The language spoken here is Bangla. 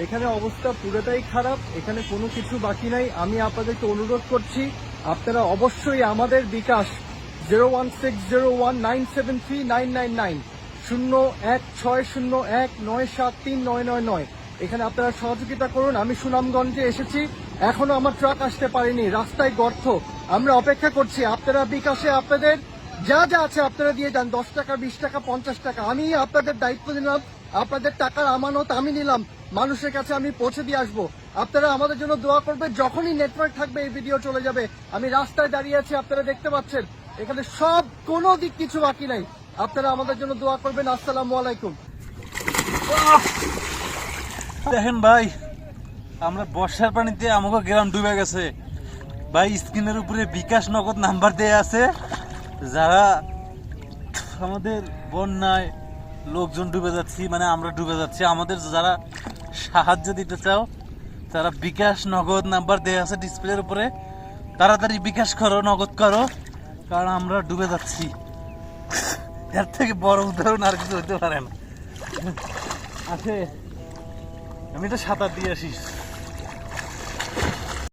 এখানে অবস্থা পুরোটাই খারাপ, এখানে কোনো কিছু বাকি নাই। আমি আপনাদেরকে অনুরোধ করছি, আপনারা অবশ্যই আমাদের bKash zero one six zero one nine seven three nine nine nine, শূন্য এক ছয় শূন্য এক নয় সাত তিন নয় নয় নয়। এখানে আপনারা সহযোগিতা করুন, আমি সুনামগঞ্জে এসেছি। এখনও আমার ট্রাক আসতে পারেনি, রাস্তায় গর্ত। আমরা অপেক্ষা করছি, আপনারা বিকাশে আপনাদের যা যা আছে আপনারা দিয়ে যান, দশ টাকা, বিশ টাকা, পঞ্চাশ টাকা। আমি আপনাদের দায়িত্ব নিলাম আপনাদের টাকার আমানত আমি নিলাম। মানুষের কাছে আমি পৌঁছে দিয়ে আসব। আপনারা আমাদের জন্য দোয়া করবেন, যখনই নেটওয়ার্ক থাকবে, এই ভিডিও চলে যাবে। আমি রাস্তায় দাঁড়িয়ে আছি, আপনারা দেখতে পাচ্ছেন। এখানে সব কোনো দিক কিছু বাকি নাই। আপনারা আমাদের জন্য দোয়া করবেন, আসসালামু আলাইকুম। দেখেন ভাই, আমরা বর্ষার পানিতে আমাকে গ্রাম ডুবে গেছে। ভাই, স্ক্রিনের উপরে বিকাশ নগদ নাম্বার দেয়া আছে। যারা আমাদের বন্যায় লোকজন ডুবে যাচ্ছি মানে আমরা ডুবে যাচ্ছি। আমাদের যারা সাহায্য দিতে চাও, তারা বিকাশ নগদ নাম্বার দেওয়া আছে ডিসপ্লের উপরে। তাড়াতাড়ি বিকাশ করো, নগদ করো, কারণ আমরা ডুবে যাচ্ছি। এর থেকে বড় উদাহরণ আর কিছু হতে পারে না। আছে আমি তো সাঁতার দিয়ে আসি।